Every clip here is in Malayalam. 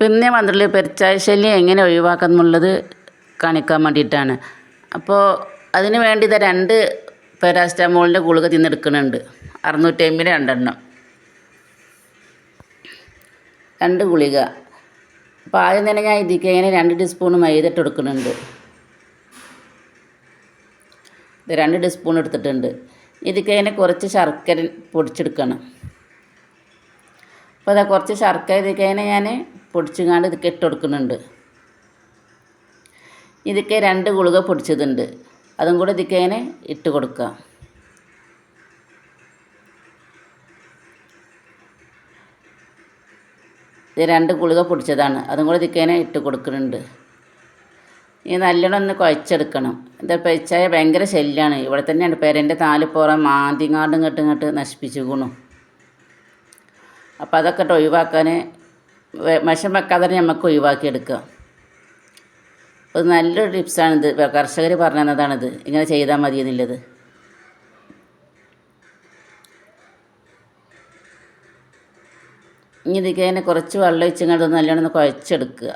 പിന്നെ വന്നിട്ടുള്ള പെരിച്ചാഴി ശല്യം എങ്ങനെ ഒഴിവാക്കാം എന്നുള്ളത് കാണിക്കാൻ വേണ്ടിയിട്ടാണ്. അപ്പോൾ അതിന് വേണ്ടി ഇതാ രണ്ട് പാരാസിറ്റമോളിന്റെ ഗുളിക തിന്നെടുക്കുന്നുണ്ട് അറുന്നൂറ്റി അമ്പത് രണ്ടെണ്ണം. രണ്ട് ഗുളിക. അപ്പോൾ ആദ്യം തന്നെ ഞാൻ ഇതിക്ക് ഇങ്ങനെ രണ്ട് ടീസ്പൂൺ മൈദ എടുക്കുന്നുണ്ട് ഇത് രണ്ട് ടീസ്പൂൺ എടുത്തിട്ടുണ്ട്. ഇതിക്ക് ഇങ്ങനെ കുറച്ച് ശർക്കര പൊടിച്ചെടുക്കണം. അപ്പോൾ അതാ കുറച്ച് ശർക്കര ഇതിലേക്ക് ഞാൻ പൊടിച്ചുങ്ങാണ്ട് ഇതൊക്കെ ഇട്ട് കൊടുക്കുന്നുണ്ട് ഇതിലേക്ക് രണ്ട് ഗുളിക പൊടിച്ചതുണ്ട്. അതും കൂടെ ഇതൊക്കെ ഇങ്ങനെ ഇട്ട് കൊടുക്കുക ഇത് രണ്ട് ഗുളിക പൊടിച്ചതാണ്. അതും കൂടെ ഇതിക്കേനെ ഇട്ട് കൊടുക്കുന്നുണ്ട്. ഇനി നല്ലോണം ഒന്ന് കുഴച്ചെടുക്കണം. എന്താ പഴിച്ചായ ഭയങ്കര ശല്യമാണ് ഇവിടെ തന്നെയാണ് പെരന്റെ നാല് പുറം മാന്തിങ്ങാണ്ടും ഇങ്ങോട്ടും ഇങ്ങോട്ട് നശിപ്പിച്ചു കൂണു. അപ്പോൾ അതൊക്കെ ഒഴിവാക്കാൻ വിഷം വെക്കാതെ തന്നെ നമുക്ക് ഒഴിവാക്കിയെടുക്കാം. അത് നല്ലൊരു ടിപ്സാണിത്. കർഷകർ പറഞ്ഞു തന്നതാണിത് ഇങ്ങനെ ചെയ്താൽ മതി എന്നുള്ളത്. ഇനി ഇതിനെ അതിനെ കുറച്ച് വെള്ളം ഒഴിച്ചിങ്ങോട്ട് നല്ലോണം കുഴച്ചെടുക്കുക.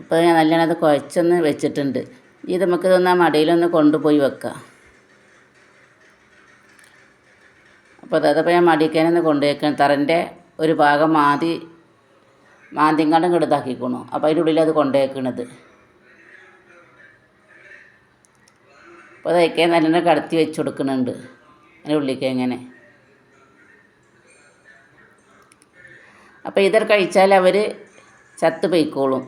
അപ്പോൾ ഞാൻ നല്ലോണം അത് കുഴച്ചൊന്ന് വെച്ചിട്ടുണ്ട്. ഇത് നമുക്ക് ഇതൊന്ന് ആ മടിയിലൊന്ന് കൊണ്ടുപോയി വെക്കാം. അപ്പോൾ അതപ്പോൾ ഞാൻ മടിക്കാനൊന്ന് കൊണ്ടുവയ്ക്കണം തറന്റെ ഒരു ഭാഗം മാതി മാന്തിങ്ങാണ്ടും കെടുത്താക്കിക്കണു അപ്പോൾ അതിന്റെ ഉള്ളിൽ അത് കൊണ്ടുപോയിക്കണത്. അപ്പോൾ അതൊക്കെ നല്ലോണം കടത്തി വെച്ച് കൊടുക്കുന്നുണ്ട് അതിന്റെ ഉള്ളിലേക്ക് എങ്ങനെ അപ്പോൾ ഇതൊക്കെ കഴിച്ചാൽ അവർ ചത്ത് പോയിക്കോളും.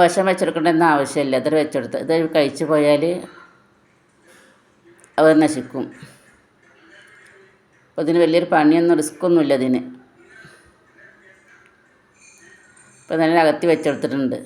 വിഷം വെച്ചെടുക്കേണ്ടെന്ന് ആവശ്യമില്ല. ഇതൊരു വെച്ചെടുത്ത് ഇത് കഴിച്ചു പോയാൽ അവർ നശിക്കും. അപ്പോൾ ഇതിന് വലിയൊരു പണിയൊന്നും റിസ്ക്കൊന്നുമില്ല ഇതിന്. അപ്പോൾ നല്ല അകത്തി വെച്ചെടുത്തിട്ടുണ്ട്.